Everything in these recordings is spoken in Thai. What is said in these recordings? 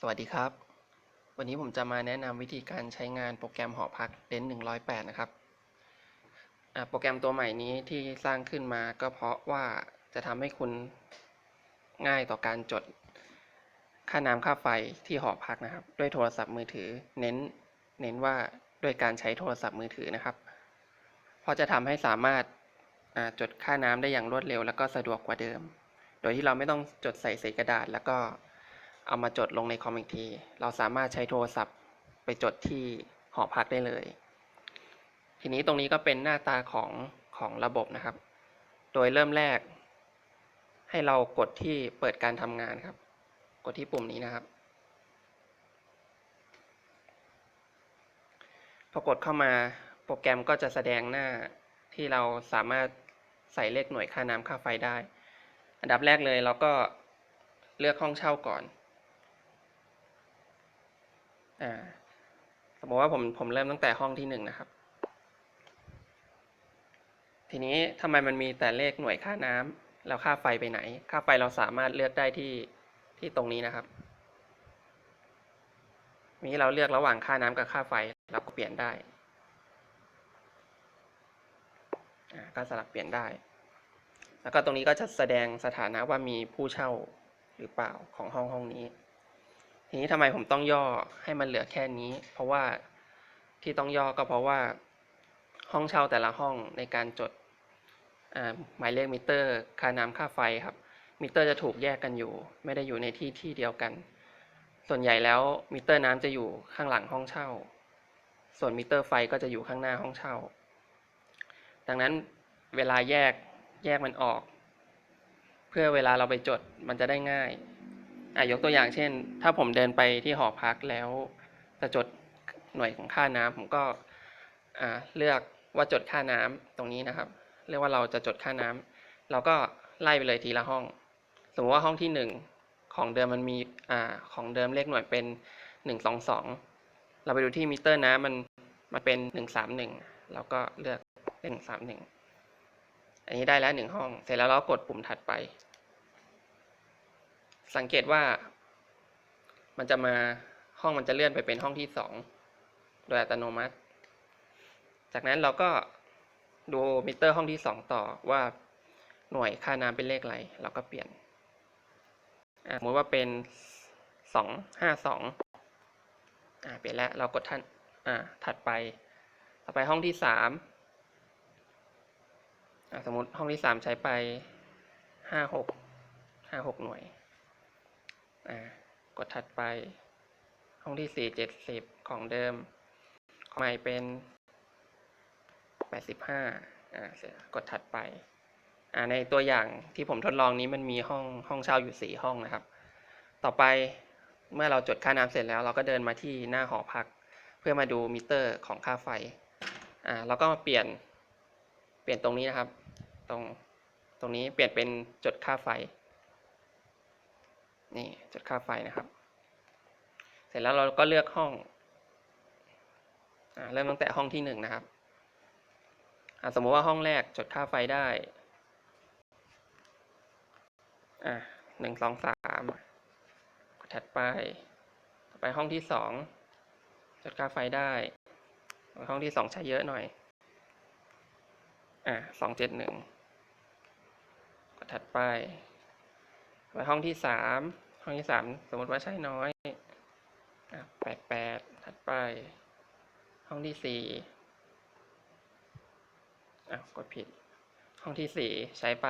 สวัสดีครับ วันนี้ผมจะมาแนะนำวิธีการใช้งานโปรแกรมหอพักเดน108นะครับ โปรแกรมตัวใหม่นี้ที่สร้างขึ้นมาก็เพราะว่าจะทำให้คุณง่ายต่อการจดค่าน้ำค่าไฟที่หอพักนะครับ ด้วยโทรศัพท์มือถือ เน้นเน้นว่าด้วยการใช้โทรศัพท์มือถือนะครับ เพราะจะทำให้สามารถจดค่าน้ำได้อย่างรวดเร็ว แล้วก็สะดวกกว่าเดิม โดยที่เราไม่ต้องจดใส่ใส่กระดาษแล้วก็ เอามาจดลงในคอมอีกที เราสามารถใช้โทรศัพท์ไปจดที่หอพักได้เลย ทีนี้ตรงนี้ก็เป็นหน้าตาของของระบบนะครับ โดยเริ่มแรก ให้เรากดที่เปิดการทำงานครับ กดที่ปุ่มนี้นะครับ พอกดเข้ามาโปรแกรมก็จะแสดงหน้าที่เราสามารถใส่เลขหน่วยค่าน้ำค่าไฟได้ อันดับแรกเลยเราก็เลือกห้องเช่าก่อน อ่าสมมติว่าผมผมเริ่มตั้งแต่ห้องที่หนึ่งนะครับ ทีนี้ทำไมมันมีแต่เลขหน่วยค่าน้ำแล้วค่าไฟไปไหน ค่าไฟเราสามารถเลือกได้ที่ที่ตรงนี้นะครับนี้เราเลือกระหว่างค่าน้ำกับค่าไฟเราก็เปลี่ยนได้ก็สลับเปลี่ยนได้ แล้วก็ตรงนี้ก็จะแสดงสถานะว่ามีผู้เช่าหรือเปล่าของห้องห้องนี้ ทีนี้ทำไมผมต้องย่อให้มันเหลือแค่นี้ เพราะว่าที่ต้องย่อก็เพราะว่าห้องเช่าแต่ละห้องในการจดหมายเลขมิเตอร์ ค่าน้ำค่าไฟครับ มิเตอร์จะถูกแยกกันอยู่ ไม่ได้อยู่ในที่ที่เดียวกัน ส่วนใหญ่แล้วมิเตอร์น้ำจะอยู่ข้างหลังห้องเช่า ส่วนมิเตอร์ไฟก็จะอยู่ข้างหน้าห้องเช่า ดังนั้นเวลาแยกแยกมันออก เพื่อเวลาเราไปจดมันจะได้ง่าย อะยกตัวอย่างเช่น ถ้าผมเดินไปที่หอพักแล้วจะจดหน่วยของค่าน้ำผมก็อ่าเลือกว่าจดค่าน้ำตรงนี้นะครับ เรียกว่าเราจะจดค่าน้ำเราก็ไล่ไปเลยทีละห้อง สมมติว่าห้องที่หนึ่งของเดิมมันมีอ่าของเดิมเลขหน่วยเป็นหนึ่งสองสองเราไปดูที่มิเตอร์น้ำมันมันเป็นหนึ่งสามหนึ่งเราก็เลือกเป็นหนึ่งสามหนึ่งอันนี้ได้แล้วหนึ่งห้อง เสร็จแล้วเรากดปุ่มถัดไป สังเกตว่า มันจะมาห้องมันจะเลื่อนไปเป็นห้องที่สองโดยอัตโนมัติ จากนั้นเราก็ดูมิเตอร์ห้องที่สองต่อว่าหน่วยค่าน้ำเป็นเลขอะไร เราก็เปลี่ยนสมมติว่าเป็นสองห้าสองอ่าเปลี่ยนแล้วเรากดท่านอ่าถัดไป ต่อไปห้องที่สามอ่าสมมติห้องที่สามใช้ไปห้าหกห้าหกหน่วย กดถัดไป ห้องที่สี่เจ็ดสิบของเดิมใหม่เป็นแปดสิบห้าอ่าเสร็จกดถัดไปอ่าในตัวอย่างที่ผมทดลองนี้มันมีห้องห้องเช่าอยู่สี่ห้องนะครับ ต่อไปเมื่อเราจดค่าน้ำเสร็จแล้ว เราก็เดินมาที่หน้าหอพัก เพื่อมาดูมิเตอร์ของค่าไฟอ่าเราก็มาเปลี่ยนเปลี่ยนตรงนี้นะครับ ตรงตรงนี้เปลี่ยนเป็นจดค่าไฟ นี่จดค่าไฟนะครับ เสร็จแล้วเราก็เลือกห้องอเริ่มตั้งแต่ห้องที่หนึ่งนะครับสมมติว่าห้องแรกจดค่าไฟได้หนึ่งสองสามกดถัดไป ต่อไปห้องที่สองจดค่าไฟได้ ห้องที่สองใช้เยอะหน่อย อ่าสองเจ็ดหนึ่งกดถัดไป ไปห้องที่สาม ห้องที่สามสมมติว่าใช้น้อยแปดแปดถัดไป ห้องที่สี่อะกดผิด ห้องที่สี่ใช้ไป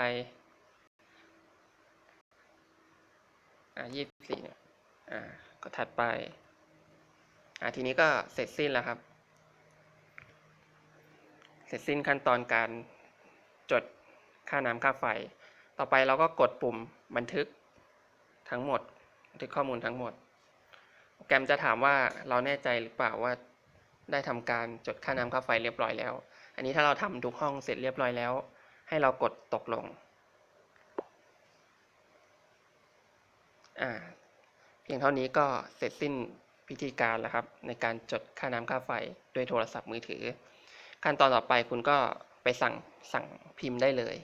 อะยี่สิบสี่เนี่ย อะก็ถัดไป อะทีนี้ก็เสร็จสิ้นแล้วครับ เสร็จสิ้นขั้นตอนการจดค่าน้ำค่าไฟ ต่อไปเราก็กดปุ่มบันทึก ทั้งหมดบันทึกข้อมูลทั้งหมด โปรแกรมจะถามว่าเราแน่ใจหรือเปล่าว่า ได้ทำการจดค่าน้ำค่าไฟเรียบร้อยแล้ว อันนี้ถ้าเราทำทุกห้องเสร็จเรียบร้อยแล้ว ให้เรากดตกลงอ่าเพียงเท่านี้ก็เสร็จสิ้นพิธีการแล้วครับ ในการจดค่าน้ำค่าไฟด้วยโทรศัพท์มือถือ ขั้นตอนต่อไปคุณก็ไปสั่งสั่งพิมพ์ได้เลย